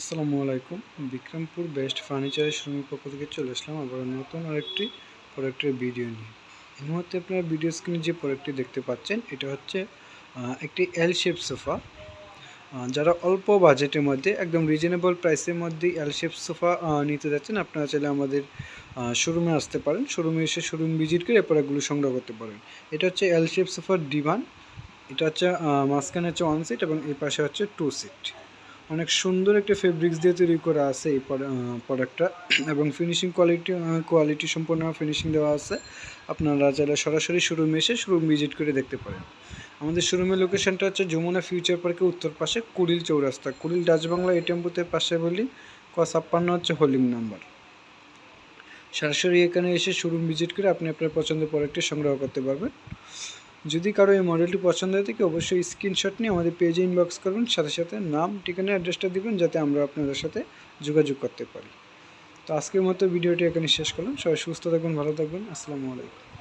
আসসালামু আলাইকুম। বিক্রমপুর বেস্ট ফার্নিচারের শ্রমিক পক্ষ থেকে চলে আসলাম আবার নতুন আরেকটি প্রোডাক্টের ভিডিও নিয়ে। এই মুহূর্তে আপনারা ভিডিও স্ক্রিনে যে প্রোডাক্টটি দেখতে পাচ্ছেন, এটা হচ্ছে একটি এল শেপ সোফা যারা অল্প বাজেটের মধ্যে, একদম রিজনেবল প্রাইসের মধ্যে এল শেপ সোফা নিতে যাচ্ছেন, আপনারা চাইলে আমাদের শোরুমে আসতে পারেন। শোরুমে এসে শোরুম ভিজিট করে প্রোডাক্টগুলো সংগ্রহ করতে পারেন। এটা হচ্ছে এল শেপ সোফার ডিভান এটা হচ্ছে মাঝখানে হচ্ছে ওয়ান সিট এবং এই পাশে হচ্ছে টু সিট অনেক সুন্দর একটা ফেব্রিক্স দিয়ে তৈরি করা আছে এই প্রোডাক্টটা এবং ফিনিশিং কোয়ালিটি কোয়ালিটি সম্পূর্ণ ফিনিশিং দেওয়া আছে। আপনারা চাইলে সরাসরি শোরুমে এসে শোরুম ভিজিট করে দেখতে পারেন। আমাদের শোরুমের লোকেশনটা হচ্ছে যমুনা ফিউচার পার্কের উত্তর পাশে কুড়িল চৌরাস্তা। কুড়িল ডাচবাংলা এটিএম বুথের পাশে বলি, ক ছাপ্পান্ন হচ্ছে হোল্ডিং নাম্বার সরাসরি এখানে এসে শোরুম ভিজিট করে আপনি আপনার পছন্দের প্রোডাক্টটি সংগ্রহ করতে পারবেন। যদি কারও এই মডেলটি পছন্দ হয় থাকে অবশ্যই স্ক্রিনশট নিয়ে আমাদের পেজে ইনবক্স করবেন সাথে সাথে নাম, ঠিকানা অ্যাড্রেসটা দিবেন, যাতে আমরা আপনাদের সাথে যোগাযোগ করতে পারি। তো আজকের মতো ভিডিওটি এখানে শেষ করলাম। সবাই সুস্থ থাকবেন ভালো থাকবেন। আসসালামু আলাইকুম।